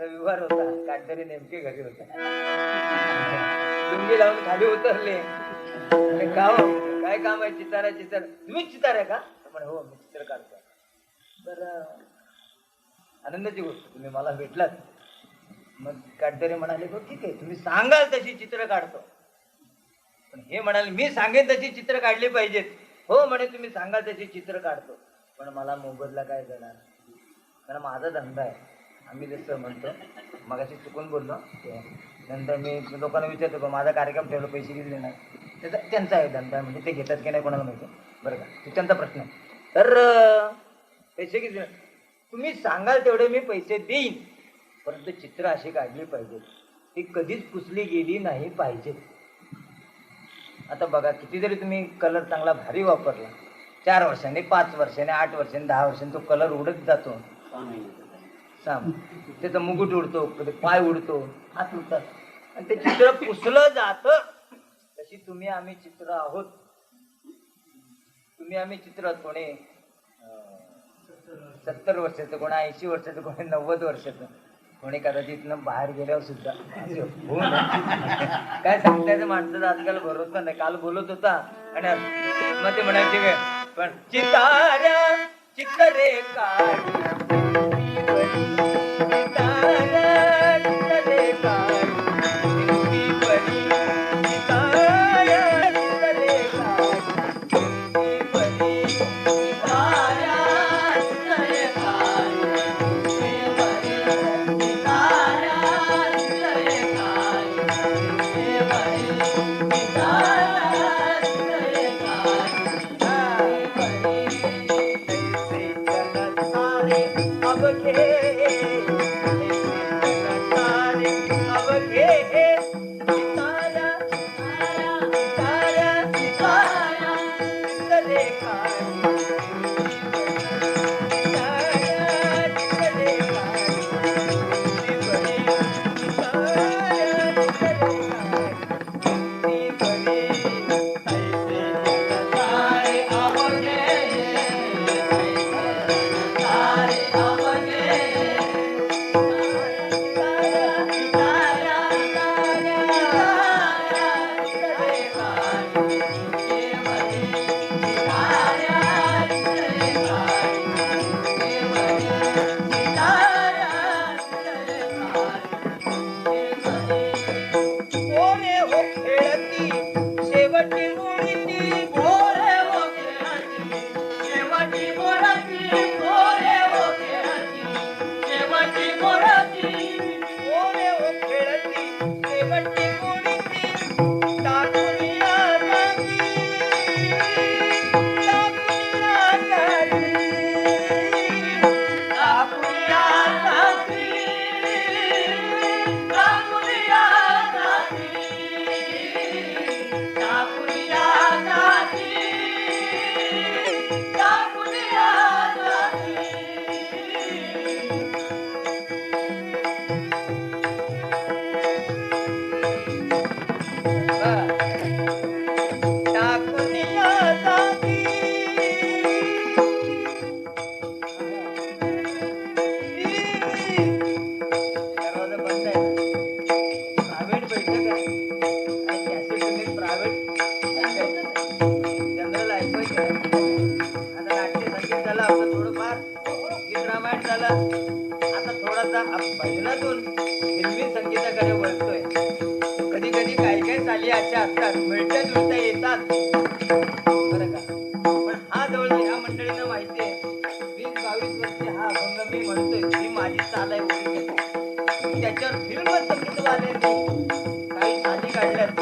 रविवार होता. काटकरी नेमके घरी होता. लुंगी लावून खाली उतरले. म्हणे, हो? काय काम आहे चितारा चितार तुम्ही चितार आहे का? म्हणे हो मी चित्र काढतो तर आनंदाची गोष्ट. तुम्ही मला भेटलात. मग काटकरी म्हणाले हो ठीक आहे. तुम्ही सांगाल तशी चित्र काढतो. पण हे म्हणाले मी सांगेन तशी चित्र काढली पाहिजेत. हो म्हणे तुम्ही सांगाल तशी चित्र काढतो. पण मला मोबदला काय देणार? कारण माझा धंदा आहे. आम्ही जसं म्हणतो मग अशी चुकून बोललो ते नंतर मी लोकांना विचारतो का माझा कार्यक्रम ठेवला पैसे दिले नाही. त्याचा त्यांचा आहे धंदा म्हणजे ते घेतात की नाही कोणाला माहिती बरं का? तो त्यांचा प्रश्न आहे. तर पैसे किती तुम्ही सांगाल तेवढे मी पैसे देईन. परंतु चित्र अशी काढली पाहिजे ती कधीच पुसली गेली नाही पाहिजे. आता बघा किती जरी तुम्ही कलर चांगला भारी वापरला. चार वर्षांनी पाच वर्षाने आठ वर्षांनी दहा वर्षांनी तो कलर उडत जातो. साम त्याचा मुकुट उडतो कधी पाय उडतो हात उडतात. आणि ते चित्र पुसलं जात. तशी तुम्ही आम्ही चित्र आहोत. तुम्ही आम्ही चित्र आहोत कोणी? सत्तर वर्षाचं कोणी ऐंशी वर्षाचं कोणी नव्वद वर्षाचं. कोणी कदाचित बाहेर गेल्यावर सुद्धा. काय सांगतायचं माणसाचा आजकाल भरोसा नाही. काल बोलत होता आणि मग ते म्हणायचे काय पण चिताऱ्या चित्तरे काढ You por aquí. खाली अशा असतात. मिळत्या जुळत्या येतात. बरं का? पण हा जवळ ह्या मंडळींना माहिती आहे वीस बावीस वर्ष हा अभंग मी म्हणतोय. ही माझी चाल आहे त्याच्यावर फिल्म संगीत संगीतवाल्यांनी काही साधी काढल्यात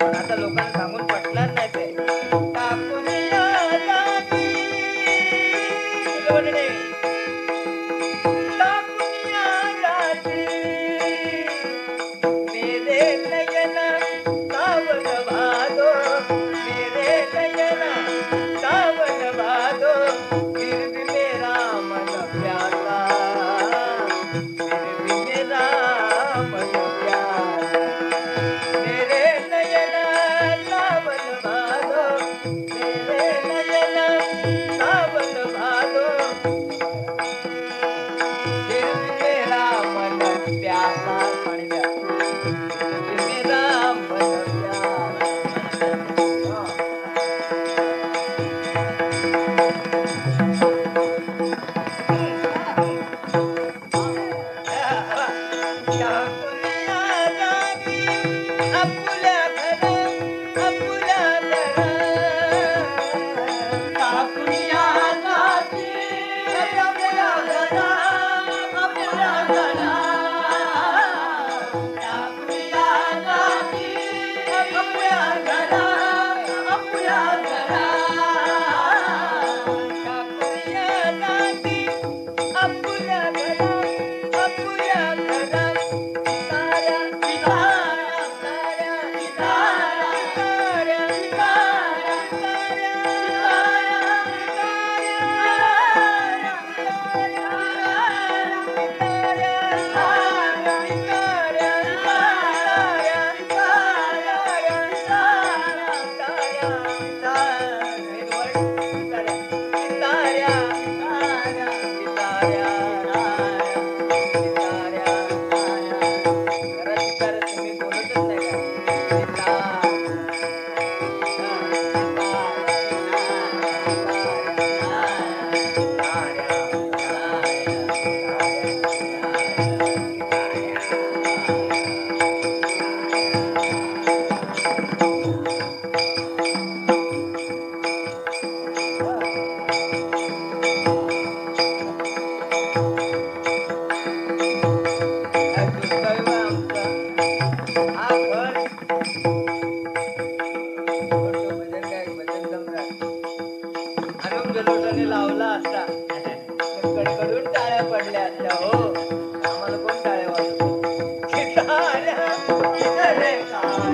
पण आता लोकांना सांगून पटणार नाही ते. टाकुनिया Bye. time.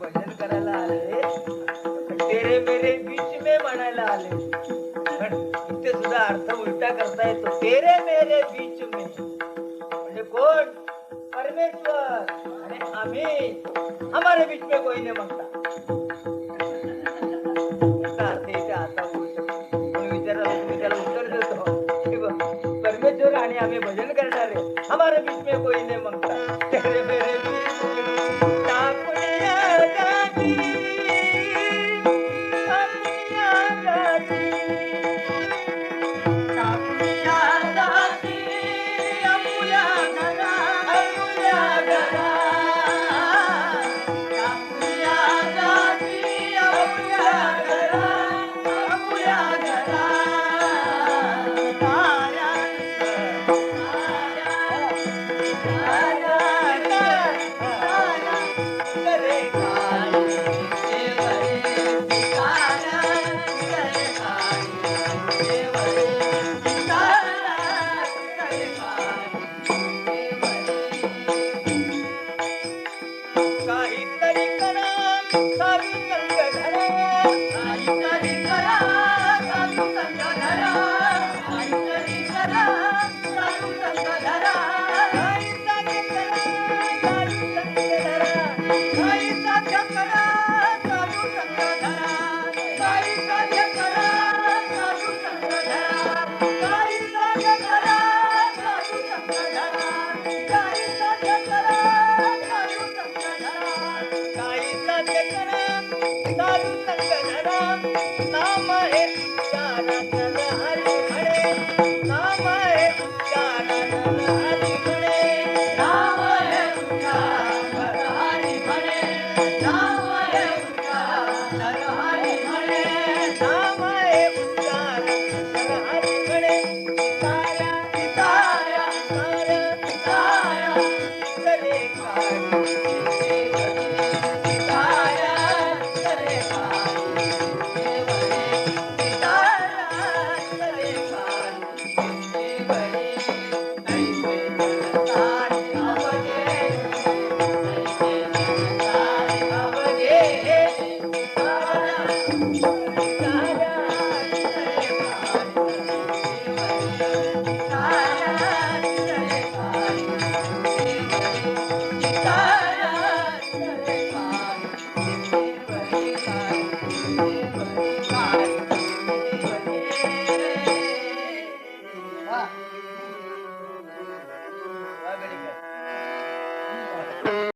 भजन करायला आले. तेरे मेरे बीच में म्हणायला आले. अर्थ उलटा करता येतो. तेरे मेरे बीच में म्हणजे कोण? परमेश्वर. आणि आम्ही. हमारे बीच में कोई ने म्हणता. आणि आम्ही भजन करणारे. हमारे बीच में कोई नाही म्हणता. Thank you.